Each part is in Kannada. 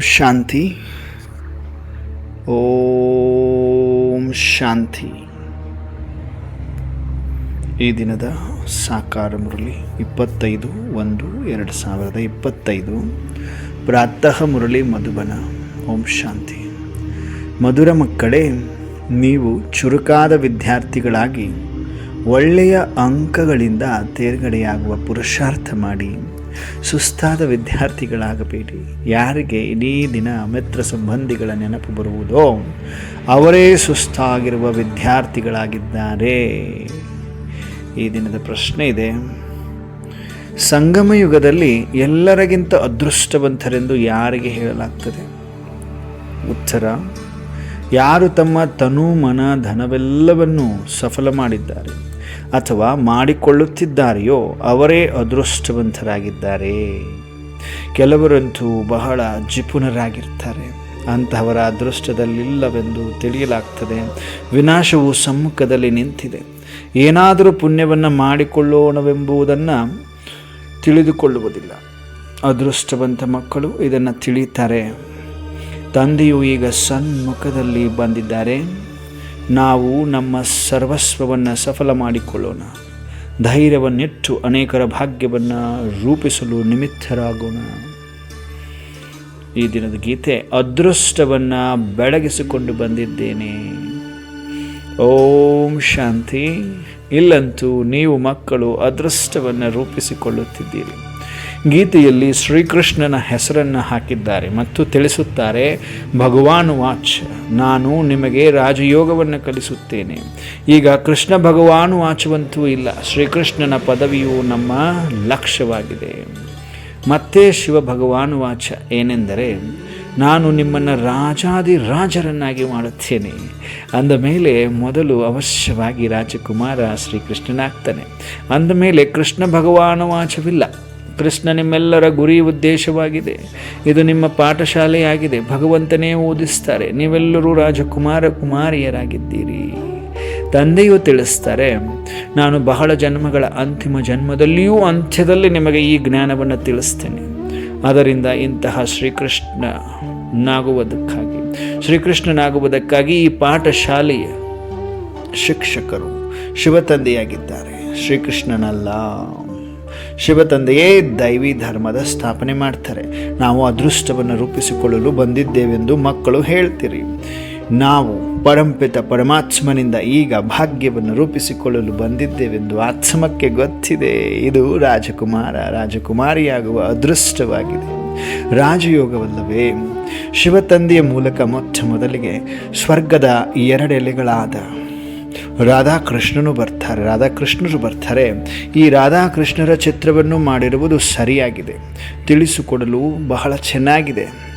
ಶಾಂತಿ ಓಂ ಶಾಂತಿ ಈ ದಿನದ ಸಾಕಾರ ಮುರಳಿ ಇಪ್ಪತ್ತೈದು ಒಂದು ಎರಡು ಸಾವಿರದ ಇಪ್ಪತ್ತೈದು. ಪ್ರಾತಃ ಮುರಳಿ ಮಧುಬನ. ಓಂ ಶಾಂತಿ. ಮಧುರ ಮಕ್ಕಳೇ, ನೀವು ಚುರುಕಾದ ವಿದ್ಯಾರ್ಥಿಗಳಾಗಿ ಒಳ್ಳೆಯ ಅಂಕಗಳಿಂದ ತೇರ್ಗಡೆಯಾಗುವ ಪುರುಷಾರ್ಥ ಮಾಡಿ. ಸುಸ್ತಾದ ವಿದ್ಯಾರ್ಥಿಗಳಾಗಬೇಡಿ. ಯಾರಿಗೆ ಇಡೀ ದಿನ ಮಿತ್ರ ಸಂಬಂಧಿಗಳ ನೆನಪು ಬರುವುದೋ, ಅವರೇ ಸುಸ್ತಾಗಿರುವ ವಿದ್ಯಾರ್ಥಿಗಳಾಗಿದ್ದಾರೆ. ಈ ದಿನದ ಪ್ರಶ್ನೆ ಇದೆ. ಸಂಗಮ ಯುಗದಲ್ಲಿ ಎಲ್ಲರಿಗಿಂತ ಅದೃಷ್ಟವಂತರೆಂದು ಯಾರಿಗೆ ಹೇಳಲಾಗ್ತದೆ? ಉತ್ತರ, ಯಾರು ತಮ್ಮ ತನು, ಮನ, ಧನವೆಲ್ಲವನ್ನು ಸಫಲ ಮಾಡಿದ್ದಾರೆ. ಅಥವಾ ಮಾಡಿಕೊಳ್ಳುತ್ತಿದ್ದಾರೆಯೋ ಅವರೇ ಅದೃಷ್ಟವಂತರಾಗಿದ್ದಾರೆ. ಕೆಲವರಂತೂ ಬಹಳ ಜಿಪುನರಾಗಿರ್ತಾರೆ ಅಂತಹವರ ಅದೃಷ್ಟದಲ್ಲಿಲ್ಲವೆಂದು ತಿಳಿಯಲಾಗ್ತದೆ. ವಿನಾಶವು ಸಮ್ಮುಖದಲ್ಲಿ ನಿಂತಿದೆ. ಏನಾದರೂ ಪುಣ್ಯವನ್ನು ಮಾಡಿಕೊಳ್ಳೋಣವೆಂಬುದನ್ನು ತಿಳಿದುಕೊಳ್ಳುವುದಿಲ್ಲ. ಅದೃಷ್ಟವಂತ ಮಕ್ಕಳು ಇದನ್ನು ತಿಳಿಯುತ್ತಾರೆ ತಂದೆಯು ಈಗ ಸನ್ಮುಖದಲ್ಲಿ ಬಂದಿದ್ದಾರೆ. ನಾವು ನಮ್ಮ ಸರ್ವಸ್ವವನ್ನು ಸಫಲ ಮಾಡಿಕೊಳ್ಳೋಣ. ಧೈರ್ಯವನ್ನಿಟ್ಟು ಅನೇಕರ ಭಾಗ್ಯವನ್ನು ರೂಪಿಸಲು ನಿಮಿತ್ತರಾಗೋಣ. ಈ ದಿನದ ಗೀತೆ ಅದೃಷ್ಟವನ್ನು ಬೆಳಗಿಸಿಕೊಂಡು ಬಂದಿದ್ದೇನೆ. ಓಂ ಶಾಂತಿ. ಇಲ್ಲಂತೂ ನೀವು ಮಕ್ಕಳು ಅದೃಷ್ಟವನ್ನು ರೂಪಿಸಿಕೊಳ್ಳುತ್ತಿದ್ದೀರಿ. ಗೀತೆಯಲ್ಲಿ ಶ್ರೀಕೃಷ್ಣನ ಹೆಸರನ್ನು ಹಾಕಿದ್ದಾರೆ ಮತ್ತು ತಿಳಿಸುತ್ತಾರೆ, ಭಗವಾನ್ ವಾಚ್, ನಾನು ನಿಮಗೆ ರಾಜಯೋಗವನ್ನು ಕಲಿಸುತ್ತೇನೆ. ಈಗ ಕೃಷ್ಣ ಭಗವಾನ್ ವಾಚವಂತೂ ಇಲ್ಲ, ಶ್ರೀಕೃಷ್ಣನ ಪದವಿಯು ನಮ್ಮ ಲಕ್ಷ್ಯವಾಗಿದೆ. ಮತ್ತೆ ಶಿವ ಭಗವಾನ್ ವಾಚ ಏನೆಂದರೆ, ನಾನು ನಿಮ್ಮನ್ನು ರಾಜಾದಿ ರಾಜರನ್ನಾಗಿ ಮಾಡುತ್ತೇನೆ. ಅಂದ ಮೇಲೆ ಮೊದಲು ಅವಶ್ಯವಾಗಿ ರಾಜಕುಮಾರ ಶ್ರೀಕೃಷ್ಣನಾಗ್ತಾನೆ. ಅಂದ ಮೇಲೆ ಕೃಷ್ಣ ಭಗವಾನ ವಾಚವಿಲ್ಲ. ಕೃಷ್ಣ ನಿಮ್ಮೆಲ್ಲರ ಗುರಿ ಉದ್ದೇಶವಾಗಿದೆ. ಇದು ನಿಮ್ಮ ಪಾಠಶಾಲೆಯಾಗಿದೆ. ಭಗವಂತನೇ ಓದಿಸ್ತಾರೆ. ನೀವೆಲ್ಲರೂ ರಾಜಕುಮಾರ ಕುಮಾರಿಯರಾಗಿದ್ದೀರಿ. ತಂದೆಯು ತಿಳಿಸ್ತಾರೆ, ನಾನು ಬಹಳ ಜನ್ಮಗಳ ಅಂತಿಮ ಜನ್ಮದಲ್ಲಿಯೂ ಅಂತ್ಯದಲ್ಲಿ ನಿಮಗೆ ಈ ಜ್ಞಾನವನ್ನು ತಿಳಿಸ್ತೇನೆ. ಅದರಿಂದ ಇಂತಹ ಶ್ರೀಕೃಷ್ಣನಾಗುವುದಕ್ಕಾಗಿ ಶ್ರೀಕೃಷ್ಣನಾಗುವುದಕ್ಕಾಗಿ ಈ ಪಾಠಶಾಲೆಯ ಶಿಕ್ಷಕರು, ಶಿವತಂದೆಯಾಗಿದ್ದಾರೆ. ಶ್ರೀಕೃಷ್ಣನಲ್ಲ. ಶಿವತಂದೆಯೇ ದೈವಿ ಧರ್ಮದ ಸ್ಥಾಪನೆ ಮಾಡ್ತಾರೆ. ನಾವು ಅದೃಷ್ಟವನ್ನು ರೂಪಿಸಿಕೊಳ್ಳಲು ಬಂದಿದ್ದೇವೆಂದು ಮಕ್ಕಳು ಹೇಳ್ತೀರಿ. ನಾವು ಪರಂಪಿತ ಪರಮಾತ್ಮನಿಂದ ಈಗ ಭಾಗ್ಯವನ್ನು ರೂಪಿಸಿಕೊಳ್ಳಲು ಬಂದಿದ್ದೇವೆಂದು ಆತ್ಮಕ್ಕೆ ಗೊತ್ತಿದೆ. ಇದು ರಾಜಕುಮಾರ, ರಾಜಕುಮಾರಿಯಾಗುವ ಅದೃಷ್ಟವಾಗಿದೆ. ರಾಜಯೋಗವಲ್ಲವೇ ಶಿವತಂದೆಯ ಮೂಲಕ ಮೊಟ್ಟ ಮೊದಲಿಗೆ ಸ್ವರ್ಗದ ಎರಡೆಲೆಗಳಾದ ರಾಧಾಕೃಷ್ಣನು ಬರ್ತಾರೆ, ರಾಧಾಕೃಷ್ಣರು ಬರ್ತಾರೆ. ಈ ರಾಧಾಕೃಷ್ಣರ ಚಿತ್ರವನ್ನು ಮಾಡಿರುವುದು ಸರಿಯಾಗಿದೆ. ತಿಳಿಸಿಕೊಡಲು ಬಹಳ ಚೆನ್ನಾಗಿದೆ.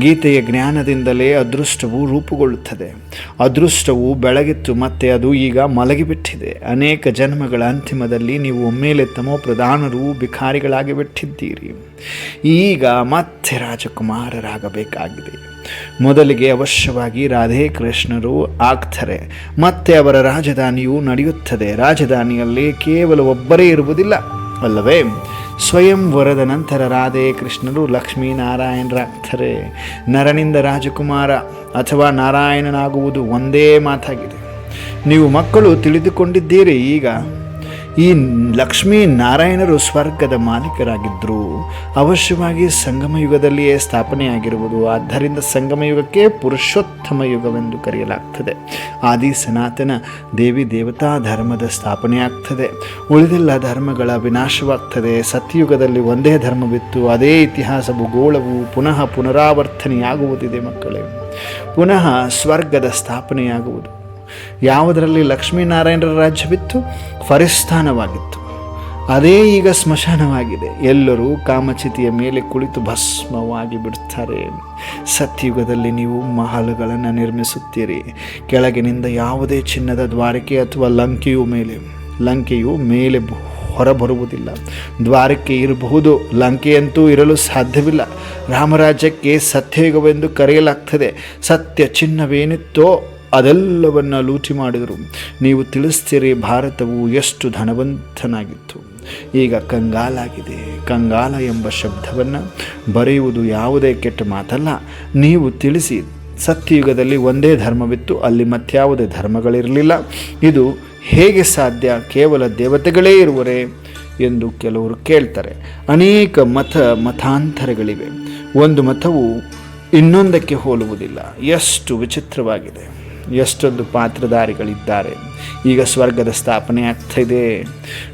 ಗೀತೆಯ ಜ್ಞಾನದಿಂದಲೇ ಅದೃಷ್ಟವು ರೂಪುಗೊಳ್ಳುತ್ತದೆ. ಅದೃಷ್ಟವು ಬೆಳಗಿತ್ತು, ಮತ್ತೆ ಅದು ಈಗ ಮಲಗಿಬಿಟ್ಟಿದೆ. ಅನೇಕ ಜನ್ಮಗಳ ಅಂತಿಮದಲ್ಲಿ ನೀವು ಒಮ್ಮೆಲೆ ತಮೋ ಪ್ರಧಾನರು ಭಿಕಾರಿಗಳಾಗಿ ಬಿಟ್ಟಿದ್ದೀರಿ. ಈಗ ಮತ್ತೆ ರಾಜಕುಮಾರರಾಗಬೇಕಾಗಿದೆ. ಮೊದಲಿಗೆ ಅವಶ್ಯವಾಗಿ ರಾಧೇ ಕೃಷ್ಣರು ಆಗ್ತಾರೆ. ಮತ್ತೆ ಅವರ ರಾಜಧಾನಿಯು ನಡೆಯುತ್ತದೆ. ರಾಜಧಾನಿಯಲ್ಲಿ ಕೇವಲ ಒಬ್ಬರೇ ಇರುವುದಿಲ್ಲ, ಅಲ್ಲವೇ? ಸ್ವಯಂವರದ ನಂತರ ರಾಧೆ ಕೃಷ್ಣರು ಲಕ್ಷ್ಮೀನಾರಾಯಣರಾಗ್ತಾರೆ ನರನಿಂದ ರಾಜಕುಮಾರ ಅಥವಾ ನಾರಾಯಣನಾಗುವುದು ಒಂದೇ ಮಾತಾಗಿದೆ. ನೀವು ಮಕ್ಕಳು ತಿಳಿದುಕೊಂಡಿದ್ದೀರಿ ಈಗ. ಈ ಲಕ್ಷ್ಮೀ ನಾರಾಯಣರು ಸ್ವರ್ಗದ ಮಾಲೀಕರಾಗಿದ್ದರು. ಅವಶ್ಯವಾಗಿ ಸಂಗಮ ಯುಗದಲ್ಲಿಯೇ ಸ್ಥಾಪನೆಯಾಗಿರುವುದು. ಆದ್ದರಿಂದ ಸಂಗಮ ಯುಗಕ್ಕೆ ಪುರುಷೋತ್ತಮ ಯುಗವೆಂದು ಕರೆಯಲಾಗ್ತದೆ. ಆದಿ ಸನಾತನ ದೇವಿ ದೇವತಾ ಧರ್ಮದ ಸ್ಥಾಪನೆಯಾಗ್ತದೆ. ಉಳಿದೆಲ್ಲ ಧರ್ಮಗಳ ವಿನಾಶವಾಗ್ತದೆ. ಸತ್ಯಯುಗದಲ್ಲಿ ಒಂದೇ ಧರ್ಮವಿತ್ತು. ಅದೇ ಇತಿಹಾಸ ಭೂಗೋಳವು ಪುನಃ ಪುನರಾವರ್ತನೆಯಾಗುವುದಿದೆ ಮಕ್ಕಳೇ. ಪುನಃ ಸ್ವರ್ಗದ ಸ್ಥಾಪನೆಯಾಗುವುದು. ಯಾವುದರಲ್ಲಿ ಲಕ್ಷ್ಮೀನಾರಾಯಣರ ರಾಜ್ಯವಿತ್ತು? ಫರಿಸ್ಥಾನವಾಗಿತ್ತು ಅದೇ ಈಗ ಸ್ಮಶಾನವಾಗಿದೆ. ಎಲ್ಲರೂ ಕಾಮಚಿತಿಯ ಮೇಲೆ ಕುಳಿತು ಭಸ್ಮವಾಗಿ ಬಿಡುತ್ತಾರೆ. ಸತ್ಯುಗದಲ್ಲಿ ನೀವು ಮಹಲುಗಳನ್ನು ನಿರ್ಮಿಸುತ್ತೀರಿ. ಕೆಳಗಿನಿಂದ ಯಾವುದೇ ಚಿನ್ನದ ದ್ವಾರಕೆ ಅಥವಾ ಲಂಕೆಯು ಮೇಲೆ ಲಂಕೆಯು ಮೇಲೆ ಹೊರಬರುವುದಿಲ್ಲ. ದ್ವಾರಕ್ಕೆ ಇರಬಹುದು, ಲಂಕೆಯಂತೂ ಇರಲು ಸಾಧ್ಯವಿಲ್ಲ. ರಾಮರಾಜ್ಯಕ್ಕೆ ಸತ್ಯಯುಗವೆಂದು ಕರೆಯಲಾಗ್ತದೆ. ಸತ್ಯ ಚಿನ್ನವೇನಿತ್ತೋ ಅದೆಲ್ಲವನ್ನು ಲೂಟಿ ಮಾಡಿದರು. ನೀವು ತಿಳಿಸ್ತೀರಿ, ಭಾರತವು ಎಷ್ಟು ಧನವಂತನಾಗಿತ್ತು. ಈಗ ಕಂಗಾಲಾಗಿದೆ. ಕಂಗಾಲ ಎಂಬ ಶಬ್ದವನ್ನು ಬರೆಯುವುದು ಯಾವುದೇ ಕೆಟ್ಟ ಮಾತಲ್ಲ. ನೀವು ತಿಳಿಸಿ, ಸತ್ಯಯುಗದಲ್ಲಿ ಒಂದೇ ಧರ್ಮವಿತ್ತು, ಅಲ್ಲಿ ಮತ್ಯಾವುದೇ ಧರ್ಮಗಳಿರಲಿಲ್ಲ. ಇದು ಹೇಗೆ ಸಾಧ್ಯ? ಕೇವಲ ದೇವತೆಗಳೇ ಇರುವರೆ ಎಂದು ಕೆಲವರು ಕೇಳ್ತಾರೆ. ಅನೇಕ ಮತ ಮತಾಂತರಗಳಿವೆ. ಒಂದು ಮತವು ಇನ್ನೊಂದಕ್ಕೆ ಹೋಲುವುದಿಲ್ಲ. ಎಷ್ಟು ವಿಚಿತ್ರವಾಗಿದೆ. ಎಷ್ಟೊಂದು ಪಾತ್ರಧಾರಿಗಳಿದ್ದಾರೆ. ಈಗ ಸ್ವರ್ಗದ ಸ್ಥಾಪನೆ ಆಗ್ತಾ ಇದೆ.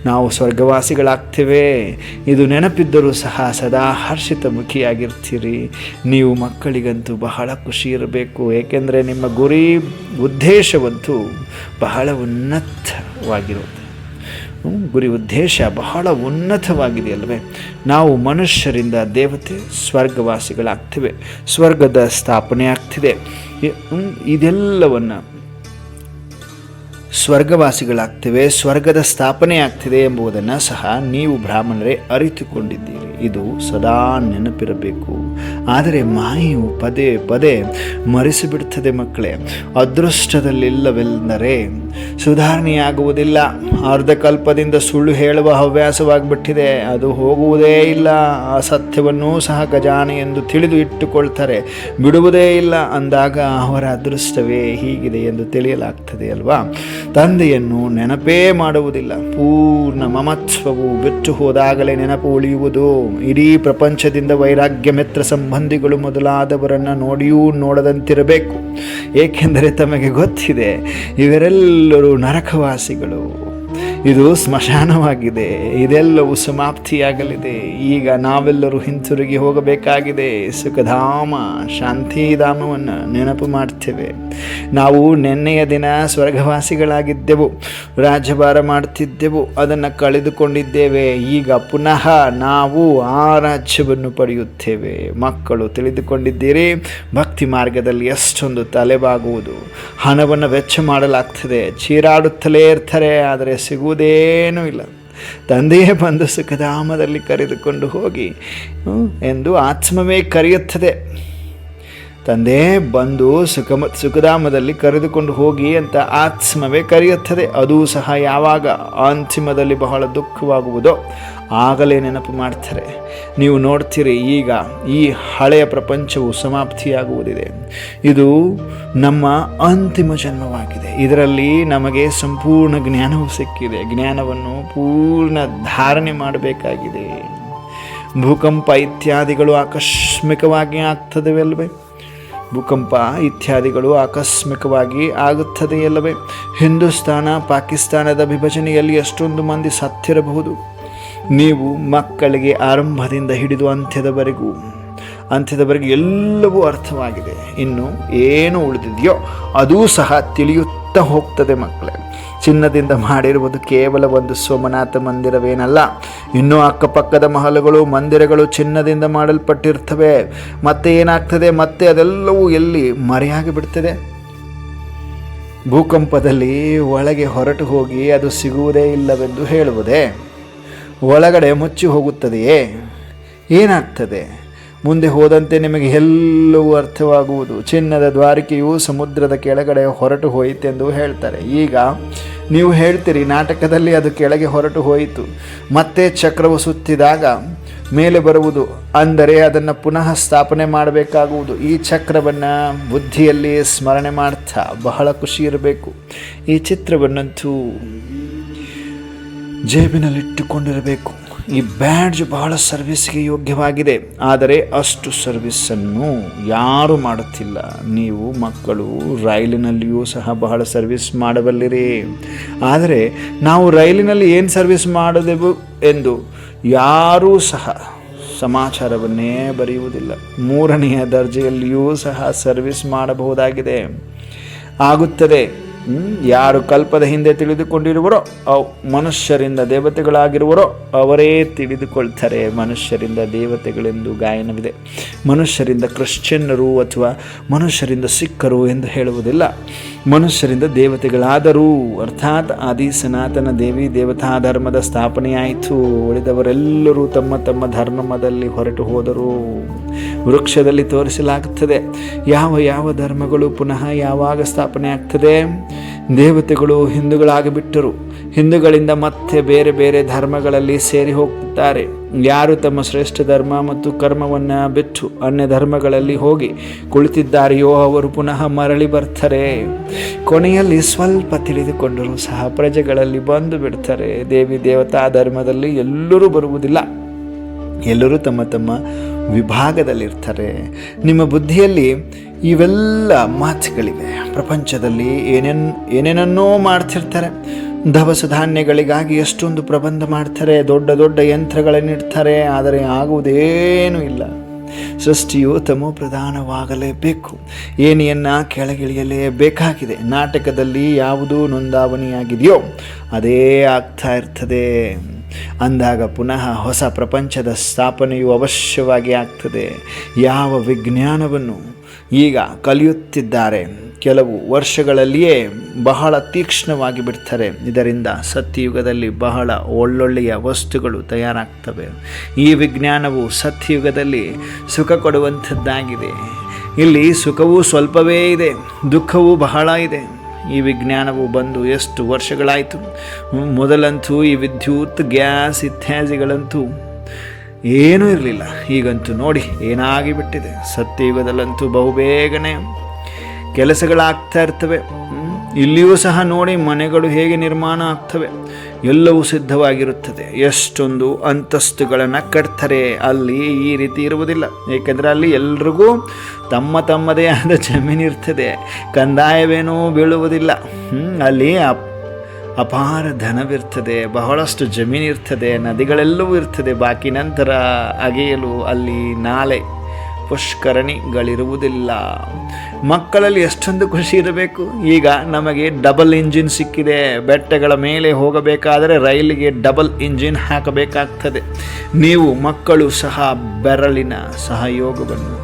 ನಾವು ಸ್ವರ್ಗವಾಸಿಗಳಾಗ್ತೇವೆ. ಇದು ನೆನಪಿದ್ದರೂ ಸಹ ಸದಾ ಹರ್ಷಿತ ಮುಖಿಯಾಗಿರ್ತೀರಿ ನೀವು ಮಕ್ಕಳಿಗಂತೂ ಬಹಳ ಖುಷಿ ಇರಬೇಕು. ಏಕೆಂದರೆ ನಿಮ್ಮ ಗುರಿ, ಉದ್ದೇಶವಂತೂ ಬಹಳ ಉನ್ನತವಾಗಿರುತ್ತೆ. ಗುರಿ ಉದ್ದೇಶ ಬಹಳ ಉನ್ನತವಾಗಿದೆಯಲ್ವೇ? ನಾವು ಮನುಷ್ಯರಿಂದ ದೇವತೆ ಸ್ವರ್ಗವಾಸಿಗಳಾಗ್ತೇವೆ ಸ್ವರ್ಗದ ಸ್ಥಾಪನೆ ಆಗ್ತಿದೆ ಇದೆಲ್ಲವನ್ನು ಸ್ವರ್ಗವಾಸಿಗಳಾಗ್ತೇವೆ, ಸ್ವರ್ಗದ ಸ್ಥಾಪನೆ ಆಗ್ತಿದೆ ಎಂಬುದನ್ನು ಸಹ ನೀವು ಬ್ರಾಹ್ಮಣರೇ ಅರಿತುಕೊಂಡಿದ್ದೀರಿ. ಇದು ಸದಾ ನೆನಪಿರಬೇಕು. ಆದರೆ ಮಾಯೆಯು ಪದೇ ಪದೇ ಮರೆಸಿಬಿಡ್ತದೆ ಮಕ್ಕಳೇ. ಅದೃಷ್ಟದಲ್ಲಿಲ್ಲವೆಂದರೆ ಸುಧಾರಣೆಯಾಗುವುದಿಲ್ಲ. ಅರ್ಧಕಲ್ಪದಿಂದ ಸುಳ್ಳು ಹೇಳುವ ಹವ್ಯಾಸವಾಗಿಬಿಟ್ಟಿದೆ. ಅದು ಹೋಗುವುದೇ ಇಲ್ಲ. ಆ ಸತ್ಯವನ್ನೂ ಸಹ ಗಜಾನೆ ಎಂದು ತಿಳಿದು ಇಟ್ಟುಕೊಳ್ತಾರೆ. ಬಿಡುವುದೇ ಇಲ್ಲ. ಅಂದಾಗ ಅವರ ಅದೃಷ್ಟವೇ ಹೀಗಿದೆ ಎಂದು ತಿಳಿಯಲಾಗ್ತದೆ ಅಲ್ವಾ? ತಂದೆಯನ್ನು ನೆನಪೇ ಮಾಡುವುದಿಲ್ಲ. ಪೂರ್ಣ ಮಮತ್ವವು ಬಿಟ್ಟು ಹೋದಾಗಲೇ ನೆನಪು ಉಳಿಯುವುದು ಇಡೀ ಪ್ರಪಂಚದಿಂದ ವೈರಾಗ್ಯ ಮಿತ್ರ ಸಂಬಂಧಿಗಳು ಮೊದಲಾದವರನ್ನು ನೋಡಿಯೂ ನೋಡದಂತಿರಬೇಕು. ಏಕೆಂದರೆ ತಮಗೆ ಗೊತ್ತಿದೆ, ಇವರೆಲ್ಲರೂ ನರಕವಾಸಿಗಳು. ಇದು ಸ್ಮಶಾನವಾಗಿದೆ. ಇದೆಲ್ಲವೂ ಸಮಾಪ್ತಿಯಾಗಲಿದೆ. ಈಗ ನಾವೆಲ್ಲರೂ ಹಿಂತಿರುಗಿ ಹೋಗಬೇಕಾಗಿದೆ. ಸುಖಧಾಮ, ಶಾಂತಿಧಾಮವನ್ನು ನೆನಪು ಮಾಡ್ತೇವೆ. ನಾವು ನಿನ್ನೆಯ ದಿನ ಸ್ವರ್ಗವಾಸಿಗಳಾಗಿದ್ದೆವು. ರಾಜ್ಯಭಾರ ಮಾಡ್ತಿದ್ದೆವು. ಅದನ್ನು ಕಳೆದುಕೊಂಡಿದ್ದೇವೆ. ಈಗ ಪುನಃ ನಾವು ಆ ರಾಜ್ಯವನ್ನು ಪಡೆಯುತ್ತೇವೆ. ಮಕ್ಕಳು ತಿಳಿದುಕೊಂಡಿದ್ದೀರಿ. ಭಕ್ತಿ ಮಾರ್ಗದಲ್ಲಿ ಎಷ್ಟೊಂದು ತಲೆಬಾಗುವುದು. ಹಣವನ್ನು ವೆಚ್ಚ ಮಾಡಲಾಗ್ತದೆ. ಚೀರಾಡುತ್ತಲೇ ಇರ್ತಾರೆ. ಆದರೆ ಸಿಗುವುದೇನೂ ಇಲ್ಲ. ತಂದೆಯೇ ಬಂದು ಸುಖಧಾಮದಲ್ಲಿ ಕರೆದುಕೊಂಡು ಹೋಗಿ ಎಂದು ಆತ್ಮವೇ ಕರೆಯುತ್ತದೆ. ತಂದೆ ಬಂದು ಸುಖಮ, ಸುಖಧಾಮದಲ್ಲಿ ಕರೆದುಕೊಂಡು ಹೋಗಿ ಅಂತ ಆತ್ಮವೇ ಕರೆಯುತ್ತದೆ. ಅದು ಸಹ ಯಾವಾಗ ಅಂತಿಮದಲ್ಲಿ ಬಹಳ ದುಃಖವಾಗುವುದೋ ಆಗಲೇ ನೆನಪು ಮಾಡ್ತಾರೆ. ನೀವು ನೋಡ್ತೀರಿ ಈಗ ಈ ಹಳೆಯ ಪ್ರಪಂಚವು ಸಮಾಪ್ತಿಯಾಗುವುದಿದೆ. ಇದು ನಮ್ಮ ಅಂತಿಮ ಜನ್ಮವಾಗಿದೆ. ಇದರಲ್ಲಿ ನಮಗೆ ಸಂಪೂರ್ಣ ಜ್ಞಾನವು ಸಿಕ್ಕಿದೆ. ಜ್ಞಾನವನ್ನು ಪೂರ್ಣ ಧಾರಣೆ ಮಾಡಬೇಕಾಗಿದೆ. ಭೂಕಂಪ ಇತ್ಯಾದಿಗಳು ಆಕಸ್ಮಿಕವಾಗಿ ಆಗ್ತದೆವಲ್ವೇ ಭೂಕಂಪ ಇತ್ಯಾದಿಗಳು ಆಕಸ್ಮಿಕವಾಗಿ ಆಗುತ್ತದೆಯಲ್ಲವೇ? ಹಿಂದೂಸ್ತಾನ, ಪಾಕಿಸ್ತಾನದ ವಿಭಜನೆಯಲ್ಲಿ ಎಷ್ಟೊಂದು ಮಂದಿ ಸತ್ತಿರಬಹುದು. ನೀವು ಮಕ್ಕಳಿಗೆ ಆರಂಭದಿಂದ ಹಿಡಿದು ಅಂತ್ಯದವರೆಗೂ, ಅಂತ್ಯದವರೆಗೆ ಎಲ್ಲವೂ ಅರ್ಥವಾಗಿದೆ. ಇನ್ನು ಏನು ಉಳಿದಿದೆಯೋ ಅದೂ ಸಹ ತಿಳಿಯುತ್ತಾ ಹೋಗ್ತದೆ ಮಕ್ಕಳೇ. ಚಿನ್ನದಿಂದ ಮಾಡಿರುವುದು ಕೇವಲ ಒಂದು ಸೋಮನಾಥ ಮಂದಿರವೇನಲ್ಲ. ಇನ್ನೂ ಅಕ್ಕಪಕ್ಕದ ಮಹಲುಗಳು, ಮಂದಿರಗಳು ಚಿನ್ನದಿಂದ ಮಾಡಲ್ಪಟ್ಟಿರ್ತವೆ. ಮತ್ತೆ ಏನಾಗ್ತದೆ? ಮತ್ತೆ ಅದೆಲ್ಲವೂ ಎಲ್ಲಿ ಮರೆಯಾಗಿ ಬಿಡ್ತದೆ? ಭೂಕಂಪದಲ್ಲಿ ಒಳಗೆ ಹೊರಟು ಹೋಗಿ ಅದು ಸಿಗುವುದೇ ಇಲ್ಲವೆಂದು ಹೇಳುವುದೇ? ಒಳಗಡೆ ಮುಚ್ಚಿ ಹೋಗುತ್ತದೆಯೇ? ಏನಾಗ್ತದೆ? ಮುಂದೆ ಹೋದಂತೆ ನಿಮಗೆ ಎಲ್ಲವೂ ಅರ್ಥವಾಗುವುದು. ಚಿನ್ನದ ದ್ವಾರಿಕೆಯು ಸಮುದ್ರದ ಕೆಳಗಡೆ ಹೊರಟು ಹೋಯಿತೆಂದು ಹೇಳ್ತಾರೆ. ಈಗ ನೀವು ಹೇಳ್ತೀರಿ, ನಾಟಕದಲ್ಲಿ ಅದು ಕೆಳಗೆ ಹೊರಟು ಹೋಯಿತು. ಮತ್ತೆ ಚಕ್ರವು ಸುತ್ತಿದಾಗ ಮೇಲೆ ಬರುವುದು, ಅಂದರೆ ಅದನ್ನು ಪುನಃ ಸ್ಥಾಪನೆ ಮಾಡಬೇಕಾಗುವುದು. ಈ ಚಕ್ರವನ್ನು ಬುದ್ಧಿಯಲ್ಲಿ ಸ್ಮರಣೆ ಮಾಡ್ತಾ ಬಹಳ ಖುಷಿ ಇರಬೇಕು. ಈ ಚಿತ್ರವನ್ನಂತೂ ಜೇಬಿನಲ್ಲಿಟ್ಟುಕೊಂಡಿರಬೇಕು. ಈ ಬ್ಯಾಡ್ಜ್ ಬಹಳ ಸರ್ವಿಸ್ಗೆ ಯೋಗ್ಯವಾಗಿದೆ. ಆದರೆ ಅಷ್ಟು ಸರ್ವಿಸನ್ನು ಯಾರು ಮಾಡುತ್ತಿಲ್ಲ. ನೀವು ಮಕ್ಕಳು ರೈಲಿನಲ್ಲಿಯೂ ಸಹ ಬಹಳ ಸರ್ವಿಸ್ ಮಾಡಬಲ್ಲಿರಿ. ಆದರೆ ನಾವು ರೈಲಿನಲ್ಲಿ ಏನು ಸರ್ವಿಸ್ ಮಾಡಿದೆವು ಎಂದು ಯಾರೂ ಸಹ ಸಮಾಚಾರವನ್ನೇ ಬರೆಯುವುದಿಲ್ಲ. ಮೂರನೆಯ ದರ್ಜೆಯಲ್ಲಿಯೂ ಸಹ ಸರ್ವಿಸ್ ಮಾಡಬಹುದಾಗಿದೆ. ಆಗುತ್ತದೆ? ಯಾರು ಕಲ್ಪದ ಹಿಂದೆ ತಿಳಿದುಕೊಂಡಿರುವರೋ ಅವು ಮನುಷ್ಯರಿಂದ ದೇವತೆಗಳಾಗಿರುವರೋ, ಅವರೇ ತಿಳಿದುಕೊಳ್ತಾರೆ ಮನುಷ್ಯರಿಂದ ದೇವತೆಗಳೆಂದು ಗಾಯನವಿದೆ. ಮನುಷ್ಯರಿಂದ ಕ್ರಿಶ್ಚಿಯನ್ನರು ಅಥವಾ ಮನುಷ್ಯರಿಂದ ಸಿಖ್ಖರು ಎಂದು ಹೇಳುವುದಿಲ್ಲ. ಮನುಷ್ಯರಿಂದ ದೇವತೆಗಳಾದರೂ. ಅರ್ಥಾತ್ ಆದಿ ಸನಾತನ ದೇವಿ ದೇವತಾ ಧರ್ಮದ ಸ್ಥಾಪನೆಯಾಯಿತು ಉಳಿದವರೆಲ್ಲರೂ ತಮ್ಮ ತಮ್ಮ ಧರ್ಮದಲ್ಲಿ ಹೊರಟು ಹೋದರು. ವೃಕ್ಷದಲ್ಲಿ ತೋರಿಸಲಾಗುತ್ತದೆ. ಯಾವ ಯಾವ ಧರ್ಮಗಳು ಪುನಃ ಯಾವಾಗ ಸ್ಥಾಪನೆ ಆಗ್ತದೆ? ದೇವತೆಗಳು ಹಿಂದೂಗಳಾಗಿಬಿಟ್ಟರು. ಹಿಂದೂಗಳಿಂದ ಮತ್ತೆ ಬೇರೆ ಬೇರೆ ಧರ್ಮಗಳಲ್ಲಿ ಸೇರಿ ಹೋಗ್ತಾರೆ. ಯಾರು ತಮ್ಮ ಶ್ರೇಷ್ಠ ಧರ್ಮ ಮತ್ತು ಕರ್ಮವನ್ನು ಬಿಟ್ಟು ಅನ್ಯ ಧರ್ಮಗಳಲ್ಲಿ ಹೋಗಿ ಕುಳಿತಿದ್ದಾರೆಯೋ ಅವರು ಪುನಃ ಮರಳಿ ಬರ್ತಾರೆ. ಕೊನೆಯಲ್ಲಿ ಸ್ವಲ್ಪ ತಿಳಿದುಕೊಂಡರೂ ಸಹ ಪ್ರಜೆಗಳಲ್ಲಿ ಬಂದು ಬಿಡ್ತಾರೆ. ದೇವಿ ದೇವತಾ ಧರ್ಮದಲ್ಲಿ ಎಲ್ಲರೂ ಬರುವುದಿಲ್ಲ. ಎಲ್ಲರೂ ತಮ್ಮ ತಮ್ಮ ವಿಭಾಗದಲ್ಲಿರ್ತಾರೆ. ನಿಮ್ಮ ಬುದ್ಧಿಯಲ್ಲಿ ಇವೆಲ್ಲ ಮಾತುಗಳಿವೆ. ಪ್ರಪಂಚದಲ್ಲಿ ಏನೇನು ಏನೇನನ್ನೋ ಮಾಡ್ತಿರ್ತಾರೆ. ದವಸ ಧಾನ್ಯಗಳಿಗಾಗಿ ಎಷ್ಟೊಂದು ಪ್ರಬಂಧ ಮಾಡ್ತಾರೆ, ದೊಡ್ಡ ದೊಡ್ಡ ಯಂತ್ರಗಳನ್ನಿಡ್ತಾರೆ ಆದರೆ ಆಗುವುದೇನೂ ಇಲ್ಲ. ಸೃಷ್ಟಿಯು ತಮೋ ಪ್ರಧಾನವಾಗಲೇಬೇಕು. ಏನಿಯನ್ನು ಕೆಳಗಿಳಿಯಲೇಬೇಕಾಗಿದೆ. ನಾಟಕದಲ್ಲಿ ಯಾವುದು ನೋಂದಾವಣಿಯಾಗಿದೆಯೋ ಅದೇ ಆಗ್ತಾ ಇರ್ತದೆ. ಅಂದಾಗ ಪುನಃ ಹೊಸ ಪ್ರಪಂಚದ ಸ್ಥಾಪನೆಯು ಅವಶ್ಯವಾಗಿ ಆಗ್ತದೆ. ಯಾವ ವಿಜ್ಞಾನವನ್ನು ಈಗ ಕಲಿಯುತ್ತಿದ್ದಾರೆ? ಕೆಲವು ವರ್ಷಗಳಲ್ಲಿಯೇ ಬಹಳ ತೀಕ್ಷ್ಣವಾಗಿ ಬಿಡ್ತಾರೆ. ಇದರಿಂದ ಸತ್ಯಯುಗದಲ್ಲಿ ಬಹಳ ಒಳ್ಳೊಳ್ಳೆಯ ವಸ್ತುಗಳು ತಯಾರಾಗ್ತವೆ. ಈ ವಿಜ್ಞಾನವು ಸತ್ಯಯುಗದಲ್ಲಿ ಸುಖ ಕೊಡುವಂಥದ್ದಾಗಿದೆ. ಇಲ್ಲಿ ಸುಖವೂ ಸ್ವಲ್ಪವೇ ಇದೆ, ದುಃಖವೂ ಬಹಳ ಇದೆ. ಈ ವಿಜ್ಞಾನವು ಬಂದು ಎಷ್ಟು ವರ್ಷಗಳಾಯಿತು? ಮೊದಲಂತೂ ಈ ವಿದ್ಯುತ್, ಗ್ಯಾಸ್ ಇತ್ಯಾದಿಗಳಂತೂ ಏನೂ ಇರಲಿಲ್ಲ. ಈಗಂತೂ ನೋಡಿ ಏನಾಗಿ ಬಿಟ್ಟಿದೆ ಸತ್ಯಯುಗದಲ್ಲಂತೂ ಬಹುಬೇಗನೆ ಕೆಲಸಗಳಾಗ್ತಾ ಇರ್ತವೆ ಇಲ್ಲಿಯೂ ಸಹ ನೋಡಿ ಮನೆಗಳು ಹೇಗೆ ನಿರ್ಮಾಣ ಆಗ್ತವೆ. ಎಲ್ಲವೂ ಸಿದ್ಧವಾಗಿರುತ್ತದೆ. ಎಷ್ಟೊಂದು ಅಂತಸ್ತುಗಳನ್ನು ಕಟ್ತಾರೆ. ಅಲ್ಲಿ ಈ ರೀತಿ ಇರುವುದಿಲ್ಲ. ಏಕೆಂದರೆ ಅಲ್ಲಿ ಎಲ್ರಿಗೂ ತಮ್ಮ ತಮ್ಮದೇ ಆದ ಜಮೀನು ಇರ್ತದೆ. ಕಂದಾಯವೇನೂ ಬೀಳುವುದಿಲ್ಲ. ಅಲ್ಲಿ ಅಪ್, ಅಪಾರ ಧನವಿರ್ತದೆ. ಬಹಳಷ್ಟು ಜಮೀನು ಇರ್ತದೆ. ನದಿಗಳೆಲ್ಲವೂ ಇರ್ತದೆ. ಬಾಕಿ ನಂತರ ಅಗೆಯಲು ಅಲ್ಲಿ ನಾಲೆ. ಪುಷ್ಕರಣಿಗಳಿರುವುದಿಲ್ಲ. ಮಕ್ಕಳಲ್ಲಿ ಎಷ್ಟೊಂದು ಖುಷಿ ಇರಬೇಕು. ಈಗ ನಮಗೆ ಡಬಲ್ ಇಂಜಿನ್ ಸಿಕ್ಕಿದೆ. ಬೆಟ್ಟಗಳ ಮೇಲೆ ಹೋಗಬೇಕಾದರೆ ರೈಲಿಗೆ ಡಬಲ್ ಇಂಜಿನ್ ಹಾಕಬೇಕಾಗ್ತದೆ. ನೀವು ಮಕ್ಕಳು ಸಹ ಬೆರಳಿನ ಸಹಯೋಗವನ್ನು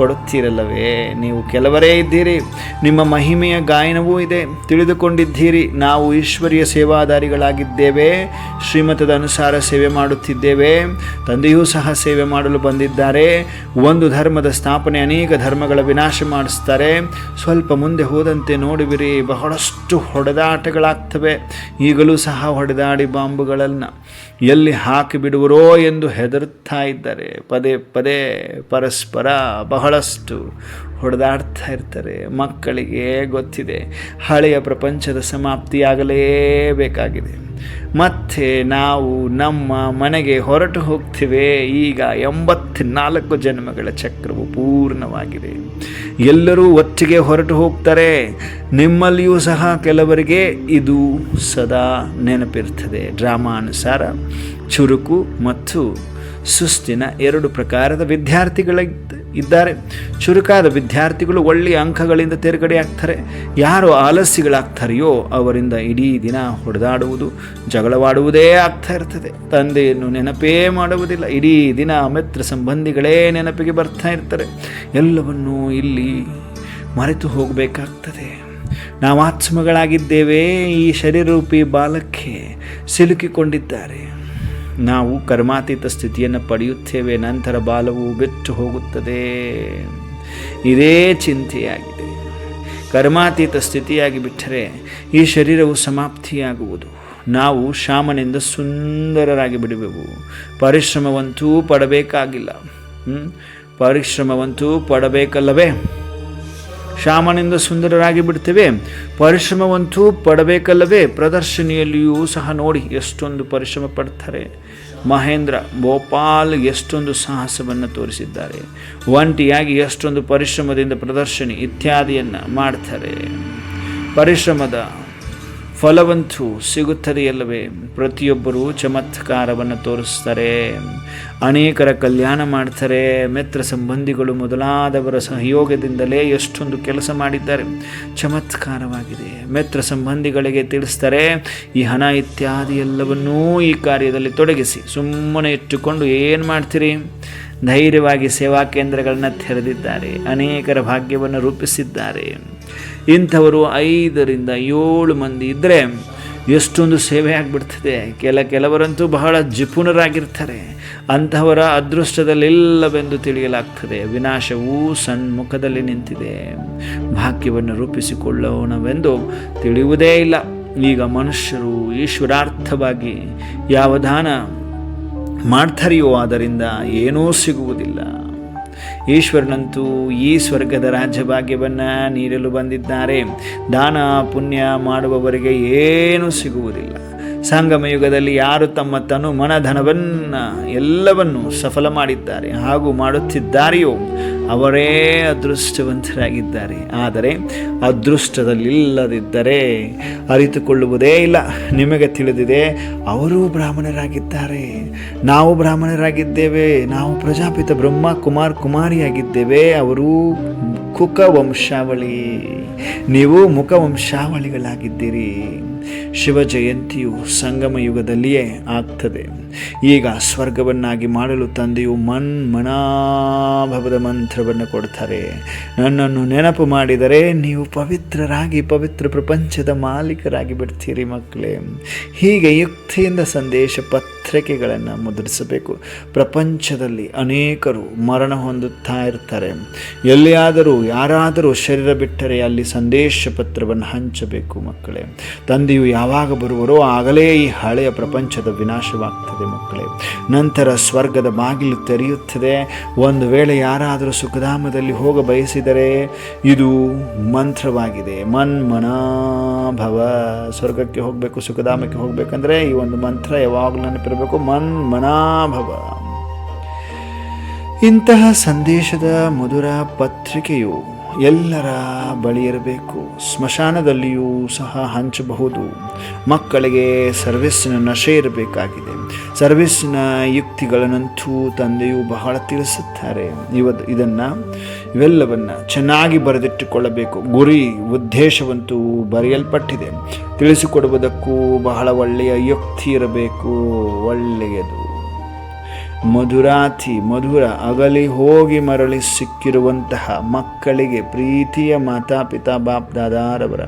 ಕೊಡುತ್ತೀರಲ್ಲವೇ? ನೀವು ಕೆಲವರೇ ಇದ್ದೀರಿ, ನಿಮ್ಮ ಮಹಿಮೆಯ ಗಾಯನವೂ ಇದೆ. ತಿಳಿದುಕೊಂಡಿದ್ದೀರಿ, ನಾವು ಈಶ್ವರಿಯ ಸೇವಾದಾರಿಗಳಾಗಿದ್ದೇವೆ. ಶ್ರೀಮತದ ಅನುಸಾರ ಸೇವೆ ಮಾಡುತ್ತಿದ್ದೇವೆ. ತಂದೆಯೂ ಸಹ ಸೇವೆ ಮಾಡಲು ಬಂದಿದ್ದಾರೆ. ಒಂದು ಧರ್ಮದ ಸ್ಥಾಪನೆ ಅನೇಕ ಧರ್ಮಗಳ ವಿನಾಶ ಮಾಡಿಸ್ತಾರೆ. ಸ್ವಲ್ಪ ಮುಂದೆ ಹೋದಂತೆ ನೋಡುವಿರಿ, ಬಹಳಷ್ಟು ಹೊಡೆದಾಟಗಳಾಗ್ತವೆ. ಈಗಲೂ ಸಹ ಹೊಡೆದಾಡಿ ಬಾಂಬುಗಳನ್ನು. ಎಲ್ಲಿ ಹಾಕಿಬಿಡುವರೋ ಎಂದು ಹೆದರುತ್ತಾ ಇದ್ದಾರೆ ಪದೇ ಪದೇ ಪರಸ್ಪರ ಬಹಳಷ್ಟು ಹೊಡೆದಾಡ್ತಾ ಇರ್ತಾರೆ. ಮಕ್ಕಳಿಗೆ ಗೊತ್ತಿದೆ, ಹಳೆಯ ಪ್ರಪಂಚದ ಸಮಾಪ್ತಿಯಾಗಲೇಬೇಕಾಗಿದೆ. ಮತ್ತೆ ನಾವು ನಮ್ಮ ಮನೆಗೆ ಹೊರಟು ಹೋಗ್ತೇವೆ. ಈಗ ಎಂಬತ್ನಾಲ್ಕು ಜನ್ಮಗಳ ಚಕ್ರವು ಪೂರ್ಣವಾಗಿದೆ. ಎಲ್ಲರೂ ಒಟ್ಟಿಗೆ ಹೊರಟು ಹೋಗ್ತಾರೆ. ನಿಮ್ಮಲ್ಲಿಯೂ ಸಹ ಕೆಲವರಿಗೆ ಇದು ಸದಾ ನೆನಪಿರ್ತದೆ. ಡ್ರಾಮಾನುಸಾರ ಚುರುಕು ಮತ್ತು ಸುಸ್ತಿನ ಎರಡು ಪ್ರಕಾರದ ವಿದ್ಯಾರ್ಥಿಗಳ ಇದ್ದಾರೆ. ಚುರುಕಾದ ವಿದ್ಯಾರ್ಥಿಗಳು ಒಳ್ಳೆಯ ಅಂಕಗಳಿಂದ ತೇರ್ಗಡೆಯಾಗ್ತಾರೆ. ಯಾರು ಆಲಸ್ಯಗಳಾಗ್ತಾರೆಯೋ ಅವರಿಂದ ಇಡೀ ದಿನ ಹೊಡೆದಾಡುವುದು, ಜಗಳವಾಡುವುದೇ ಆಗ್ತಾ ಇರ್ತದೆ. ತಂದೆಯನ್ನು ನೆನಪೇ ಮಾಡುವುದಿಲ್ಲ. ಇಡೀ ದಿನ ಮಿತ್ರ ಸಂಬಂಧಿಗಳೇ ನೆನಪಿಗೆ ಬರ್ತಾ ಇರ್ತಾರೆ. ಎಲ್ಲವನ್ನೂ ಇಲ್ಲಿ ಮರೆತು ಹೋಗಬೇಕಾಗ್ತದೆ. ನಾವು ಆತ್ಮಗಳಾಗಿದ್ದೇವೆ ಈ ಶರೀರೂಪಿ ಬಾಲಕ್ಕೆ ಸಿಲುಕಿಕೊಂಡಿದ್ದಾರೆ. ನಾವು ಕರ್ಮಾತೀತ ಸ್ಥಿತಿಯನ್ನು ಪಡೆಯುತ್ತೇವೆ, ನಂತರ ಬಾಲವು ಬಿಟ್ಟು ಹೋಗುತ್ತದೆ. ಇದೇ ಚಿಂತೆಯಾಗಿದೆ. ಕರ್ಮಾತೀತ ಸ್ಥಿತಿಯಾಗಿ ಬಿಟ್ಟರೆ ಈ ಶರೀರವು ಸಮಾಪ್ತಿಯಾಗುವುದು. ನಾವು ಶಾಮನಿಂದ ಸುಂದರರಾಗಿ ಬಿಡಬೇಕು ಪರಿಶ್ರಮವಂತೂ ಪಡಬೇಕಾಗಿಲ್ಲ? ಪರಿಶ್ರಮವಂತೂ ಪಡಬೇಕಲ್ಲವೇ? ಶಾಮನಿಂದ ಸುಂದರರಾಗಿ ಬಿಡ್ತೇವೆ. ಪರಿಶ್ರಮವಂತೂ ಪಡಬೇಕಲ್ಲವೇ? ಪ್ರದರ್ಶನಿಯಲ್ಲಿಯೂ ಸಹ ನೋಡಿ ಎಷ್ಟೊಂದು ಪರಿಶ್ರಮ ಪಡ್ತಾರೆ. ಮಹೇಂದ್ರ ಭೋಪಾಲ್ ಎಷ್ಟೊಂದು ಸಾಹಸವನ್ನು ತೋರಿಸಿದ್ದಾರೆ. ಒಂಟಿಯಾಗಿ ಎಷ್ಟೊಂದು ಪರಿಶ್ರಮದಿಂದ ಪ್ರದರ್ಶನಿ ಇತ್ಯಾದಿಯನ್ನು ಮಾಡ್ತಾರೆ. ಪರಿಶ್ರಮದ ಫಲವಂತೂ ಸಿಗುತ್ತದೆಯಲ್ಲವೇ ಪ್ರತಿಯೊಬ್ಬರೂ ಚಮತ್ಕಾರವನ್ನು ತೋರಿಸ್ತಾರೆ, ಅನೇಕರ ಕಲ್ಯಾಣ ಮಾಡ್ತಾರೆ, ಮಿತ್ರ ಸಂಬಂಧಿಗಳು ಮೊದಲಾದವರ ಸಹಯೋಗದಿಂದಲೇ ಎಷ್ಟೊಂದು ಕೆಲಸ ಮಾಡಿದ್ದಾರೆ. ಚಮತ್ಕಾರವಾಗಿದೆ. ಮಿತ್ರ ಸಂಬಂಧಿಗಳಿಗೆ ತಿಳಿಸ್ತಾರೆ, ಈ ಹಣ ಇತ್ಯಾದಿ ಎಲ್ಲವನ್ನೂ ಈ ಕಾರ್ಯದಲ್ಲಿ ತೊಡಗಿಸಿ, ಸುಮ್ಮನೆ ಇಟ್ಟುಕೊಂಡು ಏನು ಮಾಡ್ತೀರಿ? ಧೈರ್ಯವಾಗಿ ಸೇವಾ ಕೇಂದ್ರಗಳನ್ನು ತೆರೆದಿದ್ದಾರೆ, ಅನೇಕರ ಭಾಗ್ಯವನ್ನು ರೂಪಿಸಿದ್ದಾರೆ. ಇಂಥವರು ಐದರಿಂದ ಏಳು ಮಂದಿ ಇದ್ದರೆ ಎಷ್ಟೊಂದು ಸೇವೆ ಆಗಿಬಿಡ್ತದೆ. ಕೆಲ ಕೆಲವರಂತೂ ಬಹಳ ಜಿಪುಣರಾಗಿರ್ತಾರೆ. ಅಂಥವರ ಅದೃಷ್ಟದಲ್ಲಿಲ್ಲವೆಂದು ತಿಳಿಯಲಾಗ್ತದೆ. ವಿನಾಶವೂ ಸನ್ಮುಖದಲ್ಲಿ ನಿಂತಿದೆ. ಭಾಗ್ಯವನ್ನು ರೂಪಿಸಿಕೊಳ್ಳೋಣವೆಂದು ತಿಳಿಯುವುದೇ ಇಲ್ಲ. ಈಗ ಮನುಷ್ಯರು ಈಶ್ವರಾರ್ಥವಾಗಿ ಯಾವ ದಾನ ಮಾಡ್ತಾರೆಯೋ ಆದ್ದರಿಂದ ಏನೂ ಸಿಗುವುದಿಲ್ಲ. ಈಶ್ವರನಂತೂ ಈ ಸ್ವರ್ಗದ ರಾಜ್ಯಭಾಗ್ಯವನ್ನು ನೀಡಲು ಬಂದಿದ್ದಾರೆ. ದಾನ, ಪುಣ್ಯ ಮಾಡುವವರಿಗೆ ಏನೂ ಸಿಗುವುದಿಲ್ಲ. ಸಂಗಮ ಯುಗದಲ್ಲಿ ಯಾರು ತಮ್ಮ ತನು ಮನಧನವನ್ನು ಎಲ್ಲವನ್ನು ಸಫಲ ಮಾಡಿದ್ದಾರೆ ಹಾಗೂ ಮಾಡುತ್ತಿದ್ದಾರೆಯೋ ಅವರೇ ಅದೃಷ್ಟವಂತರಾಗಿದ್ದಾರೆ. ಆದರೆ ಅದೃಷ್ಟದಲ್ಲಿಲ್ಲದಿದ್ದರೆ ಅರಿತುಕೊಳ್ಳುವುದೇ ಇಲ್ಲ. ನಿಮಗೆ ತಿಳಿದಿದೆ, ಅವರೂ ಬ್ರಾಹ್ಮಣರಾಗಿದ್ದಾರೆ. ನಾವು ಬ್ರಾಹ್ಮಣರಾಗಿದ್ದೇವೆ. ನಾವು ಪ್ರಜಾಪಿತ ಬ್ರಹ್ಮ, ಕುಮಾರ್, ಕುಮಾರಿಯಾಗಿದ್ದೇವೆ. ಅವರು ಕುಕ ವಂಶಾವಳಿ ನೀವು ಮುಖ ವಂಶಾವಳಿಗಳಾಗಿದ್ದೀರಿ ಶಿವ ಜಯಂತಿಯು ಸಂಗಮ ಯುಗದಲ್ಲಿಯೇ ಆಗ್ತದೆ. ಈಗ ಸ್ವರ್ಗವನ್ನಾಗಿ ಮಾಡಲು ತಂದೆಯು ಮನ್ ಮನಾಭವದ ಮಂತ್ರವನ್ನು ಕೊಡ್ತಾರೆ. ನನ್ನನ್ನು ನೆನಪು ಮಾಡಿದರೆ ನೀವು ಪವಿತ್ರರಾಗಿ ಪವಿತ್ರ ಪ್ರಪಂಚದ ಮಾಲೀಕರಾಗಿ ಬಿಡ್ತೀರಿ ಮಕ್ಕಳೇ. ಹೀಗೆ ಯುಕ್ತಿಯಿಂದ ಸಂದೇಶ ಪತ್ರಿಕೆಗಳನ್ನು ಮುದ್ರಿಸಬೇಕು. ಪ್ರಪಂಚದಲ್ಲಿ ಅನೇಕರು ಮರಣ ಹೊಂದುತ್ತಾ ಇರ್ತಾರೆ. ಎಲ್ಲಿಯಾದರೂ ಯಾರಾದರೂ ಶರೀರ ಬಿಟ್ಟರೆ ಅಲ್ಲಿ ಸಂದೇಶ ಪತ್ರವನ್ನು ಹಂಚಬೇಕು ಮಕ್ಕಳೇ. ತಂದೆಯು ಯಾವಾಗ ಬರುವರೋ ಆಗಲೇ ಈ ಹಳೆಯ ಪ್ರಪಂಚದ ವಿನಾಶವಾಗ್ತದೆ ಮಕ್ಕಳೇ. ನಂತರ ಸ್ವರ್ಗದ ಬಾಗಿಲು ತೆರೆಯುತ್ತದೆ. ಒಂದು ವೇಳೆ ಯಾರಾದರೂ ಸುಖಧಾಮದಲ್ಲಿ ಹೋಗ ಬಯಸಿದರೆ ಇದು ಮಂತ್ರವಾಗಿದೆ. ಮನ್ ಮನಾಭವ ಸ್ವರ್ಗಕ್ಕೆ ಹೋಗಬೇಕು, ಸುಖಧಾಮಕ್ಕೆ ಹೋಗಬೇಕಂದ್ರೆ ಈ ಒಂದು ಮಂತ್ರ ಯಾವಾಗಲೂ ನೆನಪಿರಬೇಕು. ಮನ್ ಮನಾಭವ ಇಂತಹ ಸಂದೇಶದ ಮಧುರ ಪತ್ರಿಕೆಯು ಎಲ್ಲರ ಬಳಿ ಇರಬೇಕು. ಸ್ಮಶಾನದಲ್ಲಿಯೂ ಸಹ ಹಂಚಬಹುದು. ಮಕ್ಕಳಿಗೆ ಸರ್ವಿಸ್ಸಿನ ನಶೆ ಇರಬೇಕಾಗಿದೆ. ಸರ್ವಿಸ್ಸಿನ ಯುಕ್ತಿಗಳನ್ನಂತೂ ತಂದೆಯು ಬಹಳ ತಿಳಿಸುತ್ತಾರೆ. ಇವತ್ತು ಇದನ್ನು ಇವೆಲ್ಲವನ್ನು ಚೆನ್ನಾಗಿ ಬರೆದಿಟ್ಟುಕೊಳ್ಳಬೇಕು. ಗುರಿ, ಉದ್ದೇಶವಂತೂ ಬರೆಯಲ್ಪಟ್ಟಿದೆ. ತಿಳಿಸಿಕೊಡುವುದಕ್ಕೂ ಬಹಳ ಒಳ್ಳೆಯ ಯುಕ್ತಿ ಇರಬೇಕು. ಒಳ್ಳೆಯದು. ಮಧುರಾತಿ, ಮಧುರ, ಅಗಲಿ ಹೋಗಿ ಮರಳಿ ಸಿಕ್ಕಿರುವಂತಹ ಮಕ್ಕಳಿಗೆ ಪ್ರೀತಿಯ ಮಾತಾಪಿತಾ ಬಾಪ್ ದಾದಾರವರ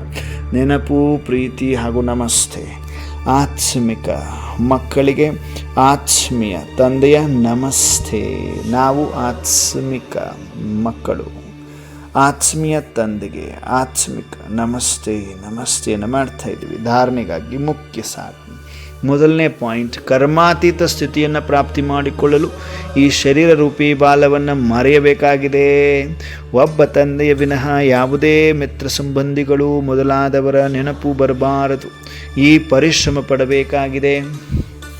ನೆನಪು, ಪ್ರೀತಿ ಹಾಗೂ ನಮಸ್ತೆ. ಆತ್ಮಿಕ ಮಕ್ಕಳಿಗೆ ಆತ್ಮೀಯ ತಂದೆಯ ನಮಸ್ತೆ. ನಾವು ಆತ್ಮಿಕ ಮಕ್ಕಳು. ಆತ್ಮೀಯ ತಂದೆಗೆ ಆತ್ಮಿಕ ನಮಸ್ತೆ ನಮಸ್ತೆಯನ್ನು ಮಾಡ್ತಾ ಇದ್ದೀವಿ. ಧಾರಣೆಗಾಗಿ ಮುಖ್ಯ ಸಾಧನೆ ಮೊದಲನೇ ಪಾಯಿಂಟ್, ಕರ್ಮಾತೀತ ಸ್ಥಿತಿಯನ್ನು ಪ್ರಾಪ್ತಿ ಮಾಡಿಕೊಳ್ಳಲು ಈ ಶರೀರ ರೂಪಿ ಬಾಲವನ್ನು ಮರೆಯಬೇಕಾಗಿದೆ. ಒಬ್ಬ ತಂದೆಯ ವಿನಃ ಯಾವುದೇ ಮಿತ್ರ ಸಂಬಂಧಿಗಳು ಮೊದಲಾದವರ ನೆನಪು ಬರಬಾರದು. ಈ ಪರಿಶ್ರಮ ಪಡಬೇಕಾಗಿದೆ.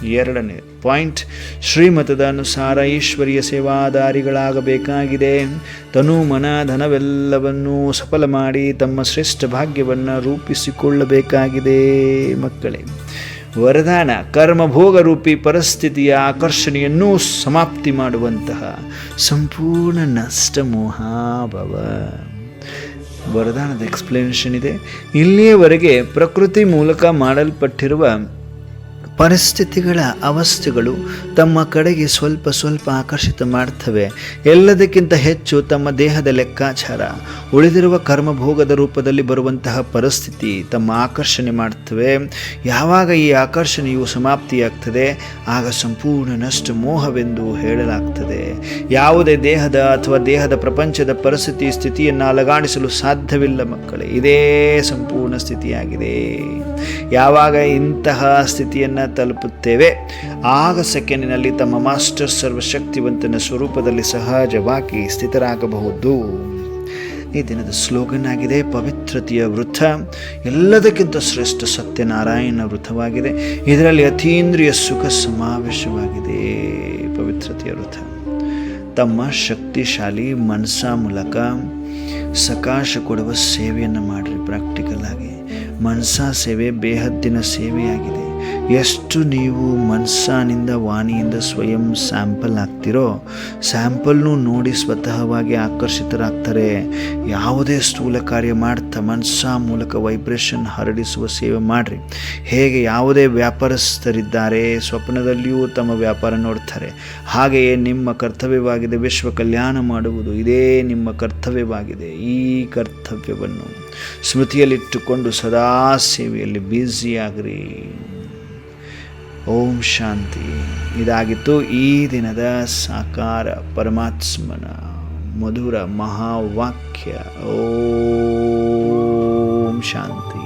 ಎರಡನೇ ಪಾಯಿಂಟ್, ಶ್ರೀಮತದ ಅನುಸಾರ ಈಶ್ವರಿಯ ಸೇವಾದಾರಿಗಳಾಗಬೇಕಾಗಿದೆ. ತನು ಮನ ಧನವೆಲ್ಲವನ್ನೂ ಸಫಲ ಮಾಡಿ ತಮ್ಮ ಶ್ರೇಷ್ಠ ಭಾಗ್ಯವನ್ನು ರೂಪಿಸಿಕೊಳ್ಳಬೇಕಾಗಿದೆ. ಮಕ್ಕಳೇ ವರದಾನ ಕರ್ಮಭೋಗ ರೂಪಿ ಪರಿಸ್ಥಿತಿಯ ಆಕರ್ಷಣೆಯನ್ನು ಸಮಾಪ್ತಿ ಮಾಡುವಂತಹ ಸಂಪೂರ್ಣ ನಷ್ಟ ಮೋಹಾಭವ ವರದಾನದ ಎಕ್ಸ್ಪ್ಲನೇಷನ್ ಇದೆ. ಇಲ್ಲಿಯವರೆಗೆ ಪ್ರಕೃತಿ ಮೂಲಕ ಮಾಡಲ್ಪಟ್ಟಿರುವ ಪರಿಸ್ಥಿತಿಗಳ ಅವಸ್ಥೆಗಳು ತಮ್ಮ ಕಡೆಗೆ ಸ್ವಲ್ಪ ಸ್ವಲ್ಪ ಆಕರ್ಷಿತ ಮಾಡ್ತವೆ. ಎಲ್ಲದಕ್ಕಿಂತ ಹೆಚ್ಚು ತಮ್ಮ ದೇಹದ ಲೆಕ್ಕಾಚಾರ. ಉಳಿದಿರುವ ಕರ್ಮಭೋಗದ ರೂಪದಲ್ಲಿ ಬರುವಂತಹ ಪರಿಸ್ಥಿತಿ ತಮ್ಮ ಆಕರ್ಷಣೆ ಮಾಡ್ತವೆ. ಯಾವಾಗ ಈ ಆಕರ್ಷಣೆಯು ಸಮಾಪ್ತಿಯಾಗ್ತದೆ, ಆಗ ಸಂಪೂರ್ಣ ನಷ್ಟ ಮೋಹವೆಂದು ಹೇಳಲಾಗ್ತದೆ. ಯಾವುದೇ ದೇಹದ ಅಥವಾ ದೇಹದ ಪ್ರಪಂಚದ ಪರಿಸ್ಥಿತಿ, ಸ್ಥಿತಿಯನ್ನು ಅಲಗಾಡಿಸಲು ಸಾಧ್ಯವಿಲ್ಲ ಮಕ್ಕಳೇ, ಇದೇ ಸಂಪೂರ್ಣ ಸ್ಥಿತಿಯಾಗಿದೆ. ಯಾವಾಗ ಇಂತಹ ಸ್ಥಿತಿಯನ್ನು ತಲುಪುತ್ತೇವೆ. ಆಗ ಸೆಕೆಂಡಿನಲ್ಲಿ ತಮ್ಮ ಮಾಸ್ಟರ್ ಸರ್ವಶಕ್ತಿವಂತನ ಸ್ವರೂಪದಲ್ಲಿ ಸಹಜವಾಗಿ ಸ್ಥಿತರಾಗಬಹುದು. ಈ ದಿನದ ಸ್ಲೋಗನ್ ಆಗಿದೆ, ಪವಿತ್ರತೆಯ ವೃಥ. ಎಲ್ಲದಕ್ಕಿಂತ ಶ್ರೇಷ್ಠ ಸತ್ಯನಾರಾಯಣ ವೃಥವಾಗಿದೆ. ಇದರಲ್ಲಿ ಅತೀಂದ್ರಿಯ ಸುಖ ಸಮಾವೇಶವಾಗಿದೆ, ಪವಿತ್ರತೆಯ ವೃಥ. ತಮ್ಮ ಶಕ್ತಿಶಾಲಿ ಮನಸ್ಸ ಮೂಲಕ ಸಕಾಶ ಕೊಡುವ ಸೇವೆಯನ್ನು ಮಾಡಿರಿ ಪ್ರಾಕ್ಟಿಕಲ್ ಆಗಿ. ಮನಸ ಸೇವೆ, ಬೇಹದ್ದಿನ ಸೇವೆಯಾಗಿದೆ. ಎಷ್ಟು ನೀವು ಮನ್ಸಾನಿಂದ ವಾಣಿಯಿಂದ ಸ್ವಯಂ ಸ್ಯಾಂಪಲ್ ಆಗ್ತಿರೋ ಸ್ಯಾಂಪಲ್ನು ನೋಡಿ ಸ್ವತಃವಾಗಿ ಆಕರ್ಷಿತರಾಗ್ತಾರೆ. ಯಾವುದೇ ಸ್ಥೂಲ ಕಾರ್ಯ ಮಾಡ್ತಾ ಮನ್ಸಾ ಮೂಲಕ ವೈಬ್ರೇಷನ್ ಹರಡಿಸುವ ಸೇವೆ ಮಾಡಿರಿ. ಹೇಗೆ ಯಾವುದೇ ವ್ಯಾಪಾರಸ್ಥರಿದ್ದಾರೆ, ಸ್ವಪ್ನದಲ್ಲಿಯೂ ತಮ್ಮ ವ್ಯಾಪಾರ ನೋಡ್ತಾರೆ. ಹಾಗೆಯೇ ನಿಮ್ಮ ಕರ್ತವ್ಯವಾಗಿದೆ, ವಿಶ್ವ ಕಲ್ಯಾಣ ಮಾಡುವುದು ಇದೇ ನಿಮ್ಮ ಕರ್ತವ್ಯವಾಗಿದೆ, ಈ ಕರ್ತವ್ಯವನ್ನು ಸ್ಮೃತಿಯಲ್ಲಿಟ್ಟುಕೊಂಡು ಸದಾ ಸೇವೆಯಲ್ಲಿ ಬ್ಯುಸಿಯಾಗ್ರಿ. ಓಂ ಶಾಂತಿ. ಇದಾಗಿತ್ತು ಈ ದಿನದ ಸಾಕಾರ ಪರಮಾತ್ಮನ ಮಧುರ ಮಹಾವಾಕ್ಯ. ಓಂ ಶಾಂತಿ.